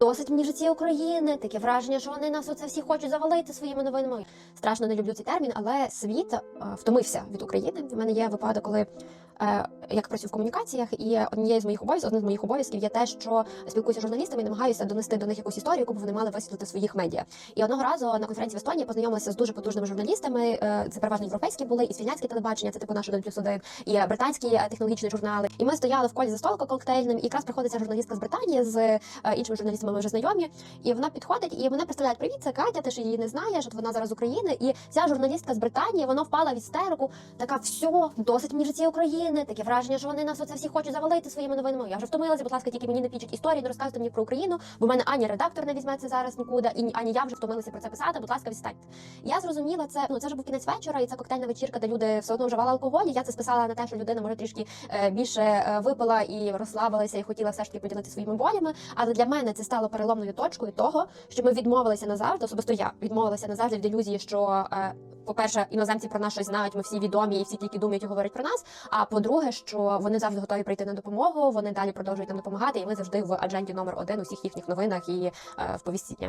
Досить мені житті України, таке враження, що вони нас оце всі хочуть завалити своїми новинами. Страшно не люблю цей термін, але світ е, втомився від України. У мене є випадок, коли е, я працюю в комунікаціях, і однією з моїх обов'язків, одним з моїх обов'язків є те, що спілкуюся з журналістами і намагаюся донести до них якусь історію, яку б вони мали висвітлити в своїх медіа. І одного разу на конференції в Естонії познайомилася з дуже потужними журналістами. е, Це переважно європейські були, і свінянське телебачення, це типу наш 1 плюс 1, і британські е, технологічні журнали. І ми стояли в колі за столиком коктейльним, і якраз приходить ця журналістка з Британії з е, іншими журналістами. Ми вже знайомі. І вона підходить і вона представляє привіт, це Катя, ти ж її не знаєш, от вона зараз України. І ця журналістка з Британії вона впала в істерику. Така все, досить мені житті України. Таке враження, що вони нас оце всі хочуть завалити своїми новинами. Я вже втомилася, будь ласка, тільки мені не пічуть історії, не розказуйте мені про Україну, бо в мене ані редактор не візьме це зараз нікуди, і ані я вже втомилася про це писати. Будь ласка, відстаньте. Я зрозуміла це. Ну це вже був кінець вечора, і це коктейльна вечірка, де люди все одно вживали алкоголь. І Я це списала на те, що людина може трішки е, більше е, випила і розслабилася, і хотіла все ж таки поділитися своїми болями. Але для мене це стало переломною точкою того, що ми відмовилися назавжди, особисто я відмовилася назавжди від ілюзії, що. е, По-перше, іноземці про нас щось знають, ми всі відомі і всі тільки думають і говорять про нас. А по-друге, що вони завжди готові прийти на допомогу, вони далі продовжують нам допомагати, і ми завжди в адженді номер один у всіх їхніх новинах і е, в повісті.